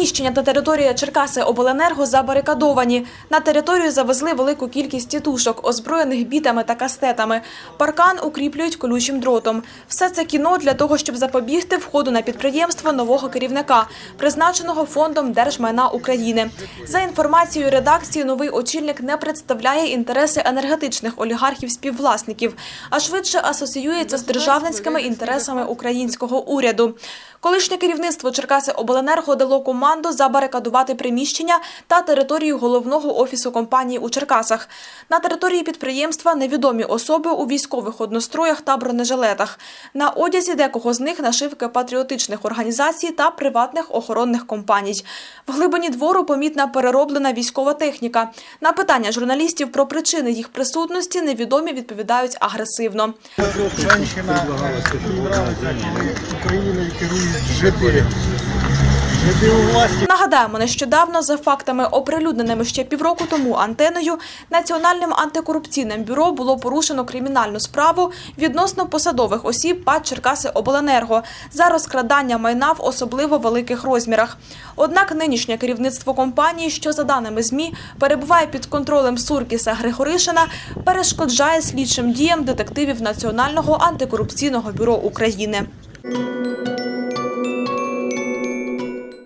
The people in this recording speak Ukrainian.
Приміщення та територія Черкаси Обленерго забарикадовані. На територію завезли велику кількість тітушок, озброєних бітами та кастетами. Паркан укріплюють колючим дротом. Все це кіно для того, щоб запобігти входу на підприємство нового керівника, призначеного фондом Держмайна України. За інформацією редакції, новий очільник не представляє інтереси енергетичних олігархів-співвласників, а швидше асоціюється з державницькими інтересами українського уряду. Колишнє керівництво Черкаси Обленерго дало команду забарикадувати приміщення та територію головного офісу компанії у Черкасах. На території підприємства невідомі особи у військових одностроях та бронежилетах. На одязі декого з них нашивки патріотичних організацій та приватних охоронних компаній. В глибині двору помітна перероблена військова техніка. На питання журналістів про причини їх присутності невідомі відповідають агресивно. Женщина не. Нагадаємо, нещодавно за фактами, оприлюдненими ще півроку тому антеною, Національним антикорупційним бюро було порушено кримінальну справу відносно посадових осіб ПАД Черкаси Обленерго за розкрадання майна в особливо великих розмірах. Однак нинішнє керівництво компанії, що за даними ЗМІ перебуває під контролем Суркіса Григоришина, перешкоджає слідчим діям детективів Національного антикорупційного бюро України.